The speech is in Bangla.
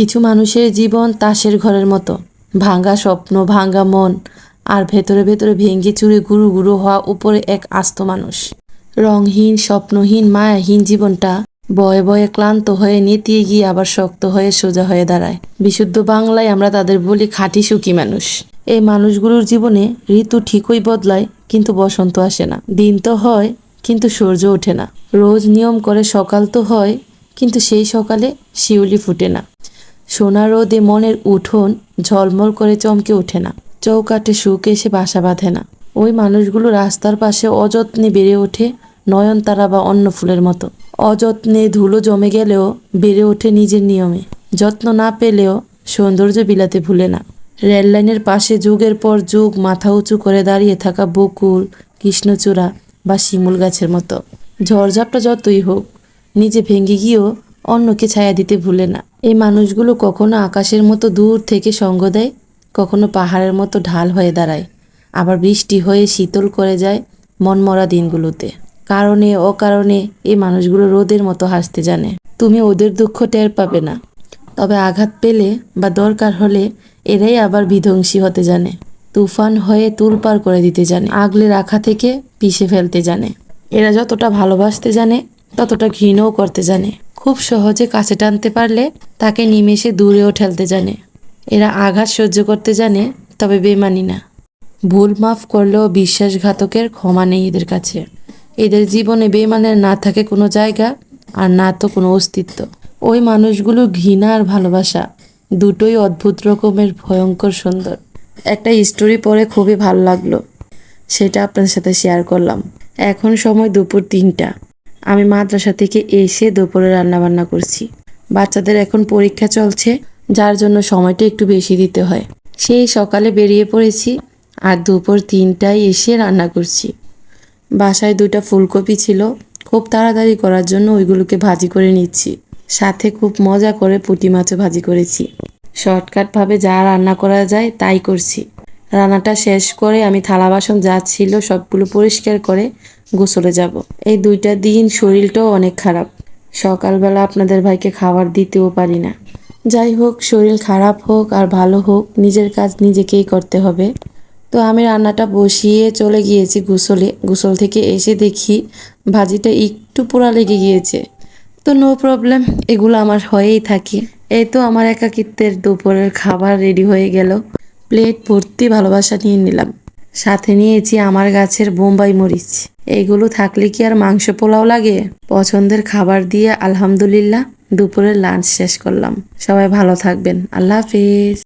কিছু মানুষের জীবন তাসের ঘরের মতো। ভাঙ্গা স্বপ্ন ভাঙ্গা মন, আর ভেতরে ভেতরে ভেঙ্গে চুরে গুরু গুরু হওয়া উপরে এক আস্ত মানুষ। রংহীন স্বপ্নহীন, মায়াহীন জীবনটা বয়ে বয়ে ক্লান্ত হয়ে নেতিয়ে গিয়ে আবার শক্ত হয়ে সোজা হয়ে দাঁড়ায়। বিশুদ্ধ বাংলায় আমরা তাদের বলি খাঁটি সুখী মানুষ। এই মানুষগুলোর জীবনে ঋতু ঠিকই বদলায়, কিন্তু বসন্ত আসে না। দিন তো হয়, কিন্তু সূর্য ওঠে না। রোজ নিয়ম করে সকাল তো হয়, কিন্তু সেই সকালে শিউলি ফুটে না। সোনা রোদে মনের উঠোন ঝলমল করে চমকে ওঠে না। চৌকাটে সুখ এসে বাসা বাঁধে না। ওই মানুষগুলো রাস্তার পাশে অযত্নে বেড়ে ওঠে নয়নতারা বা অন্য ফুলের মতো। অযত্নে ধুলো জমে গেলেও বেড়ে ওঠে নিজের নিয়মে। যত্ন না পেলেও সৌন্দর্য বিলাতে ভুলে না। রেললাইনের পাশে যুগের পর যুগ মাথা উঁচু করে দাঁড়িয়ে থাকা বকুল, কৃষ্ণচূড়া বা শিমুল গাছের মতো। ঝড়ঝাপটা যতই হোক, নিজে ভেঙে গিয়েও অন্যকে ছায়া দিতে ভুলে না। এই মানুষগুলো কখনো আকাশের মতো দূর থেকে সঙ্গ দেয়, কখনো পাহাড়ের মতো ঢাল হয়ে দাঁড়ায়। আবার বৃষ্টি হয়ে শীতল করে যায় মনমরা দিনগুলোতে। কারণে, অকারণে এই মানুষগুলো রোদের মতো হাসতে জানে। তুমি ওদের দুঃখ টের পাবে না। তবে আঘাত পেলে বা দরকার হলে এরাই আবার বিধ্বংসী হতে জানে। তুফান হয়ে তুলপার করে দিতে জানে। আগলে রাখা থেকে পিষে ফেলতে জানে। এরা যতটা ভালোবাসতে জানে ততটা ঘৃণও করতে জানে। খুব সহজে কাছে টানতে পারলে তাকে নিমেষে দূরেও ঠেলতে জানে। এরা আঘাত সহ্য করতে জানে, তবে বেমানি না। ভুল মাফ করলেও বিশ্বাসঘাতকের ক্ষমা নেই এদের কাছে। এদের জীবনে বেমানের না থাকে কোনো জায়গা, আর না তো কোনো অস্তিত্ব। ওই মানুষগুলো ঘৃণা আর ভালোবাসা, দুটোই অদ্ভুত রকমের ভয়ঙ্কর সুন্দর। একটা স্টোরি পড়ে খুবই ভালো লাগল। সেটা আপনার সাথে শেয়ার করলাম। এখন সময় দুপুর তিনটা। আমি মাদ্রাসা থেকে এসে দুপুরে রান্না বান্না করছি। বাচ্চাদের এখন পরীক্ষা চলছে, যার জন্য সময়টা একটু বেশি দিতে হয়। সেই সকালে বেরিয়ে পড়েছি আর দুপুর তিনটায় এসে রান্না করছি। বাসায় দুটা ফুলকপি ছিল, খুব তাড়াতাড়ি করার জন্য ওইগুলোকে ভাজি করে নিচ্ছি। সাথে খুব মজা করে পুঁটি মাছও ভাজি করেছি। শর্টকাটভাবে যা রান্না করা যায় তাই করছি। রান্নাটা শেষ করে আমি থালা বাসন যা ছিল সবগুলো পরিষ্কার করে গোসলে যাব। এই দুইটা দিন শরীরটাও অনেক খারাপ। সকালবেলা আপনাদের ভাইকে খাবার দিতেও পারি না। যাই হোক, শরীর খারাপ হোক আর ভালো হোক, নিজের কাজ নিজেকেই করতে হবে। তো আমি রান্নাটা বসিয়ে চলে গিয়েছি গোসলে। গোসল থেকে এসে দেখি ভাজিটা একটু পোড়া লেগে গিয়েছে। তো নো প্রবলেম এগুলো আমার হয়েই থাকে। এই তো আমার একাকিত্বের দুপুরের খাবার রেডি হয়ে গেল। প্লেট ভর্তি ভালোবাসা নিয়ে নিলাম। সাথে নিয়েছি আমার গাছের বোম্বাই মরিচ। এইগুলো থাকলে কি আর মাংস পোলাও লাগে? পছন্দের খাবার দিয়ে আলহামদুলিল্লাহ দুপুরের লাঞ্চ শেষ করলাম। সবাই ভালো থাকবেন। আল্লাহ হাফিজ।